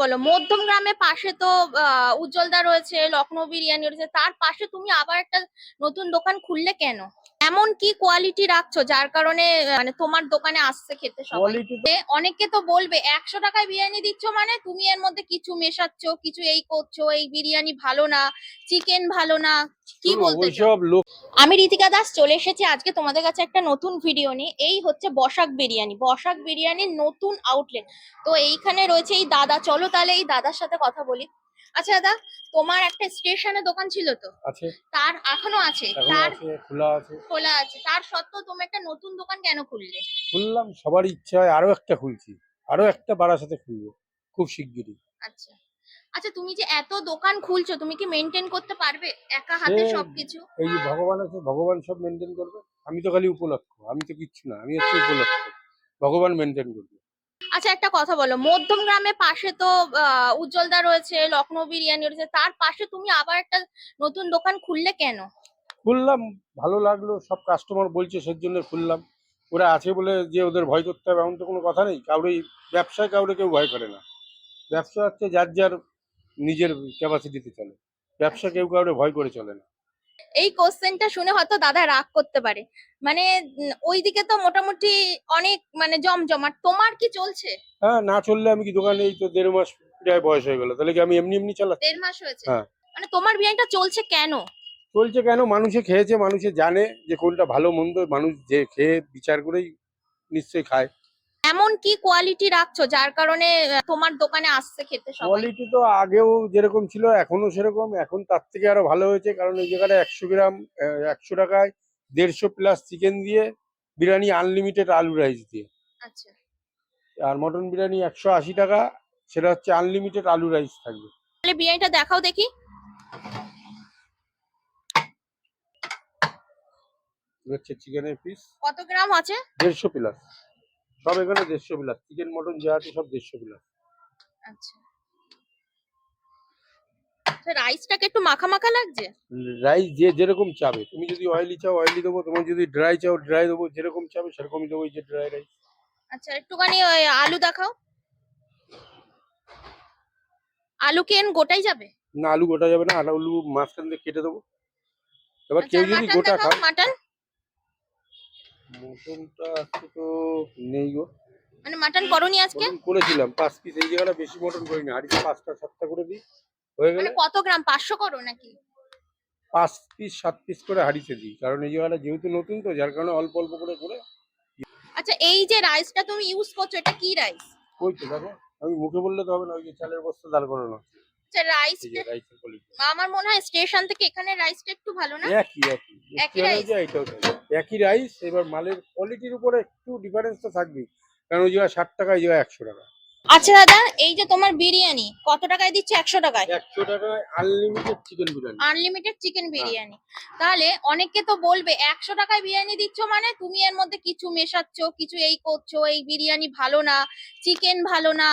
বলো, মধ্যম গ্রামে পাশে তো উজ্জ্বলদা রয়েছে লখনৌ বিরিয়ানি রয়েছে, তার পাশে তুমি আবার একটা নতুন দোকান খুললে কেন? এমন কি কোয়ালিটি রাখছো যার কারণে মানে তোমার দোকানে আসছে খেতে সবাই? অনেকে তো বলবে একশো টাকায় বিরিয়ানি দিচ্ছ মানে? তুমি এর মধ্যে কিছু মেশাচ্ছ কিছু এই করছ এই বিরিয়ানি ভালো না চিকেন ভালো না কি বলতে আমি রীতিকা দাস চলে এসেছি আজকে তোমাদের কাছে একটা নতুন ভিডিও নিয়ে। এই হচ্ছে বসাক বিরিয়ানি। বসাক বিরিয়ানির নতুন আউটলেট তো এইখানে রয়েছে এই দাদা। চলো তাহলে এই দাদার সাথে কথা বলি। আচ্ছা দাদা তোমার একটা স্টেশনে দোকান ছিল তো? আছে। তার এখনও আছে। তার খোলা আছে। খোলা আছে। তার সত্ত্বেও তুমি একটা নতুন দোকান কেন খুললে? খুললাম সবার ইচ্ছা হয় আরও একটা খুলছি। আরও একটা বাড়ার সাথে খুলবো খুব শিগগিরই। আচ্ছা। আচ্ছা তুমি যে এত দোকান খুলছো তুমি কি মেনটেন করতে পারবে? একা হাতে সবকিছু? এই যে ভগবান আছে ভগবান সব মেনটেন করবে? আমি তো খালি উপলক্ষ আমি তো কিচ্ছু না আমি হচ্ছে উপলক্ষ। ভগবান মেনটেন করবে। আচ্ছা একটা কথা বলো। মধ্যম গ্রামে পাশে তো উজ্জ্বলদা রয়েছে লখনৌ বিরিয়ানি রয়েছে, তার পাশে তুমি আবার একটা নতুন দোকান খুললে কেন? খুললাম, ভালো লাগল, সব কাস্টমার বলছে সেই জন্য খুললাম। ওরা আছে বলে যে ওদের ভয় করতে হবে, এমন তো কোনো কথা নেই। কাউরেই, ব্যবসায় কাউরে কেউ ভয় করে না। ব্যবসা হচ্ছে যার যার নিজের ক্যাপাসিটিতে চলে। ব্যবসা কেউ কাউরে ভয় করে চলে না। এই কোশ্চেনটা শুনে হয়তো দাদা রাগ করতে পারে। মানে ওইদিকে তো মোটামুটি অনেক মানে জমজমাট তোমার কি চলছে? হ্যাঁ না চললে আমি কি দোকানে এই তো দেড় মাস প্রায় বয়স হয়ে গেল। তাহলে কি আমি এমনি এমনি চালাচ্ছি? দেড় মাস হয়েছে। হ্যাঁ। মানে তোমার বিরিয়ানিটা চলছে কেন? চলছে কেন? মানুষে খেয়েছে মানুষে জানে যে কোনটা ভালো মন্দ। মানুষ যে খেয়ে বিচার করেই নিশ্চয়ই খায়। এমন কি কোয়ালিটি রাখছো যার কারণে তোমার দোকানে আসছে খেতে সবাই? কোয়ালিটি তো আগেও যেরকম ছিল এখনও সেরকম। এখন তার থেকে আরও ভালো হয়েছে কারণ এই জায়গাটা একশো গ্রাম একশো টাকায় দেড়শো প্লাস চিকেন দিয়ে বিরিয়ানি আনলিমিটেড আলু রাইস দিয়ে। আচ্ছা। আর মটন বিরিয়ানি একশো আশি টাকা সেটা হচ্ছে আনলিমিটেড আলু রাইস থাকবে। তাহলে বিরিয়ানিটা দেখাও দেখি। হচ্ছে চিকেনের পিস কত গ্রাম আছে? দেড়শো প্লাস সব এখানে দেড়শো প্লাস চিকেন মটন যা আছে সব দেড়শো প্লাস আচ্ছা। রাইসটাকে একটু মাখা মাখা লাগছে? রাইস যে যেরকম চাবে। তুমি যদি অয়েলি চাও অয়েলি দেবো। তোমার যদি ড্রাই চাও ড্রাই দেবো। যেরকম চাবে সেরকমই দেবো এই যে ড্রাই রাইস আচ্ছা একটুখানি ওই আলু দেখাও। আলু কেন গোটাই যাবে? না আলু গোটা যাবে না। আলু মাঝখান দিয়ে কেটে দেবো। এবার কেউ যদি গোটা খায় মাটন মটনটা আজকে তো নেই গো। মানে মাটন করনি আজকে? করেছিলাম পাঁচ পিস এই জায়গাটা বেশি মটন করিনি। হাড়িতে পাঁচটা সাতটা করে দিই হয়ে গেলে মানে কত গ্রাম? পাঁচশো করো নাকি? পাঁচ পিস সাত পিস করে হাড়িতে দিই কারণ এই জায়গাটা যেহেতু নতুন তো যার কারণে অল্প অল্প করে করে আচ্ছা এই যে রাইসটা তুমি ইউজ করছ এটা কি রাইস? ওই তো দেখো আমি মুখে বললে তো হবে না ওই যে চালের বস্তা দাঁড় করানো। আচ্ছা রাইসটা আমার মনে হয় স্টেশন থেকে এখানে রাইসটা একটু ভালো না? একই একই। একই রাইস একই রাইস এবার মালের কোয়ালিটির উপরে একটু ডিফারেন্স তো থাকবেই। কারণ ওই জায়গায় ষাট টাকা ওই জায়গায় একশো টাকা। আচ্ছা দাদা এই যে তোমার বিরিয়ানি কত টাকায় দিচ্ছে? একশো টাকায়। একশো টাকায় unlimited chicken biryani. Unlimited chicken biryani. তাহলে অনেকে তো বলবে একশো টাকায় বিরিয়ানি দিচ্ছ মানে তুমি এর মধ্যে কিছু মেশাচ্ছ কিছু এই করছ এই বিরিয়ানি ভালো না চিকেন ভালো না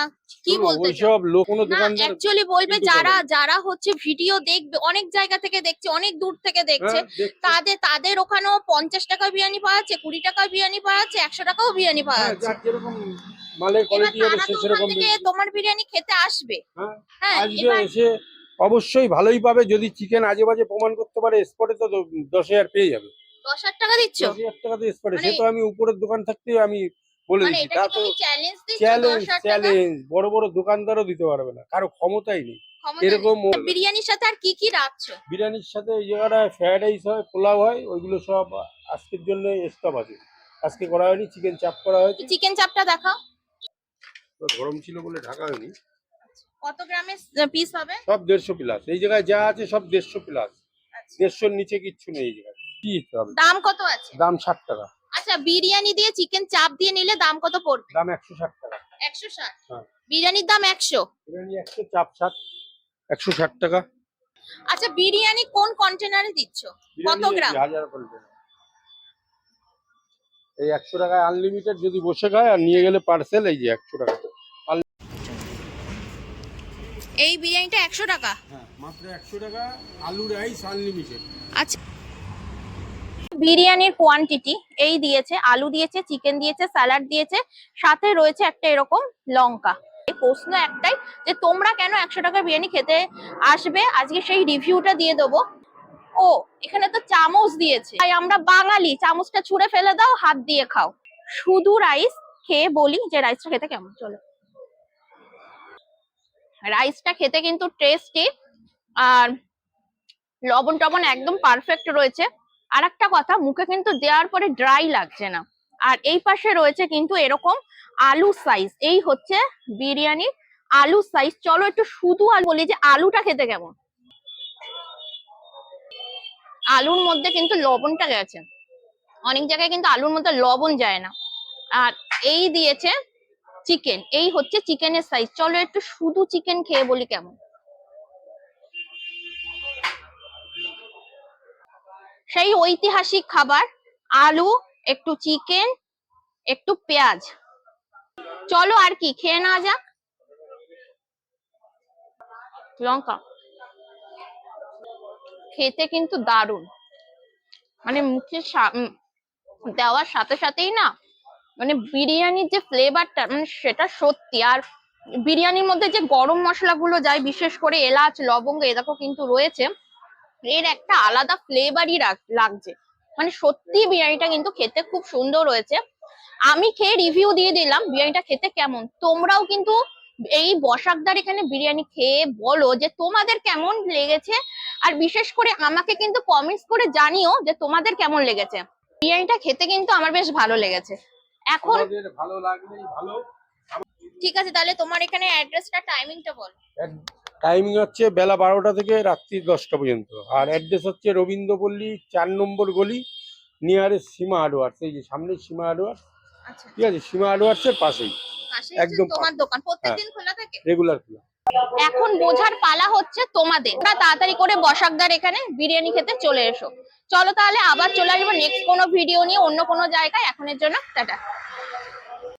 কি বলতে চাও? ওইসব লোক কোনো দোকানদার অ্যাকচুয়ালি বলবে যারা যারা হচ্ছে ভিডিও দেখবে অনেক জায়গা থেকে দেখছে অনেক দূর থেকে দেখছে হ্যাঁ, তাদের তাদের ওখানেও পঞ্চাশ টাকা বিরিয়ানি পাওয়া যাচ্ছে কুড়ি টাকা বিরিয়ানি পাওয়া যাচ্ছে একশো টাকাও বিরিয়ানি পাওয়া হ্যাঁ, যাচ্ছে। যেরকম মালের কোয়ালিটি হবে সে সেরকম তোমার বিরিয়ানি খেতে আসবে। হ্যাঁ, হ্যাঁ আসবে এসে অবশ্যই ভালোই পাবে যদি চিকেন আজে বাজে প্রমাণ করতে পারে স্পটে তো দশ হাজার পেয়ে যাবে। দশ হাজার টাকা দিচ্ছ? দশ হাজার টাকা তো স্পটে সে মানে- তো আমি উপরের দোকান থাকতে আমি বলে মানে দিচ্ছি তা তো চ্যালেঞ্জ চ্যালেঞ্জ বড় বড় দোকানদারও দিতে পারবে না কারও ক্ষমতাই নেই। এরকম বিরিয়ানির সাথে আর কি কি রাখছো? বিরিয়ানির সাথে এই জায়গাটায় ফ্রাইড রাইস হয় পোলাও হয় ওইগুলো সব আজকের জন্য স্টপ আছে। আজকে করা হয়নি চিকেন চাপ করা হয়েছে। চিকেন চাপটা দেখাও। গরম ছিল বলে ঢাকা হয়নি। কত গ্রামের পিস হবে? সব দেড়শো প্লাস এই জায়গায় যা আছে সব দেড়শো প্লাস আচ্ছা। দেড়শোর নিচে কিচ্ছু নেই এই জায়গায়। কি হবে? দাম কত আছে? দাম ষাট টাকা। আচ্ছা বিরিয়ানি দিয়ে চিকেন চাপ দিয়ে নিলে দাম কত পড়বে? দাম একশো ষাট টাকা। একশো ষাট? হ্যাঁ। বিরিয়ানির দাম একশো? বিরিয়ানি একশো চাপ ষাট। একশো ষাট টাকা। আচ্ছা বিরিয়ানি কোন কন্টেনারে দিচ্ছ? কত গ্রাম? হাজার container। এই একশো টাকায় আনলিমিটেড যদি বসে খায় আর নিয়ে গেলে পার্সেল এই যে একশো টাকা। এই বিরিয়ানিটা একশো টাকা? হ্যাঁ মাত্র একশো টাকা আলু রাইস আনলিমিটেড আচ্ছা। বিরিয়ানির কোয়ান্টিটি এই দিয়েছে আলু দিয়েছে চিকেন দিয়েছে স্যালাড দিয়েছে সাথে রয়েছে একটা এরকম লঙ্কা। এই প্রশ্ন একটাই যে তোমরা কেন একশো টাকার বিরিয়ানি খেতে আসবে? আজকে সেই রিভিউটা দিয়ে দেবো। ও এখানে তো চামচ দিয়েছে। তাই আমরা বাঙালি চামচটা ছুঁড়ে ফেলে দাও হাত দিয়ে খাও। শুধু রাইস খেয়ে বলি যে রাইসটা খেতে কেমন? চলো। রাইসটা খেতে কিন্তু টেস্টি আর লবণ টবণ একদম পারফেক্ট রয়েছে। আর একটা কথা, মুখে কিন্তু দেওয়ার পরে ড্রাই লাগছে না। আর এই পাশে রয়েছে কিন্তু এরকম আলু সাইজ এই হচ্ছে বিরিয়ানির আলু সাইজ চলো একটু শুধু আলু বলি যে আলুটা খেতে কেমন। আলুর মধ্যে কিন্তু লবণটা গেছে। অনেক জায়গায় কিন্তু আলুর মধ্যে লবণ যায় না। আর এই দিয়েছে চিকেন এই হচ্ছে চিকেনের সাইজ চলো একটু শুধু চিকেন খেয়ে বলি কেমন। সেই ঐতিহাসিক খাবার, আলু, একটু চিকেন একটু পেঁয়াজ। চলো আর কি, খেয়ে না যাক। লঙ্কা। খেতে কিন্তু দারুণ। মানে মুখে দেওয়ার সাথে সাথেই না মানে বিরিয়ানির যে ফ্লেভারটা মানে সেটা সত্যি। আর বিরিয়ানির মধ্যে যে গরম মশলাগুলো যায়, বিশেষ করে এলাচ, লবঙ্গ, এ দেখো কিন্তু রয়েছে, এর একটা আলাদা ফ্লেভারই লাগছে। মানে সত্যি বিরিয়ানিটা কিন্তু খেতে খুব সুন্দর রয়েছে আমি খেয়ে রিভিউ দিয়ে দিলাম বিরিয়ানিটা খেতে কেমন। তোমরাও কিন্তু এই বসাকদার এখানে বিরিয়ানি খেয়ে বলো যে তোমাদের কেমন লেগেছে, আর বিশেষ করে আমাকে কিন্তু কমেন্টস করে জানিও যে তোমাদের কেমন লেগেছে। বিরিয়ানিটা খেতে কিন্তু আমার বেশ ভালো লেগেছে। এখন ভালো লাগলেই ভালো। ঠিক আছে তাহলে তোমার এখানে অ্যাড্রেসটা টাইমিংটা বল। টাইমিং হচ্ছে বেলা বারোটা থেকে রাত্রি দশটা পর্যন্ত। আর অ্যাড্রেস হচ্ছে রবীন্দ্রপল্লী চার নম্বর গলি নিয়ারেস্ট সীমা হার্ডওয়ার্স এই যে সামনে সীমা হার্ডওয়ার্স আচ্ছা। ঠিক আছে সীমা হার্ডওয়ার্সের পাশেই। পাশে একদম একদম তোমার দোকান। প্রত্যেকদিন খোলা থাকে? রেগুলার খোলা। এখন বোঝার পালা হচ্ছে তোমাদের। তোমরা তাড়াতাড়ি করে বসাকদার এখানে বিরিয়ানি খেতে চলে এসো। চলো তাহলে আবার চলে আসব নেক্সট কোনো ভিডিও নিয়ে অন্য কোনো জায়গায়। এখনের জন্য টাটা।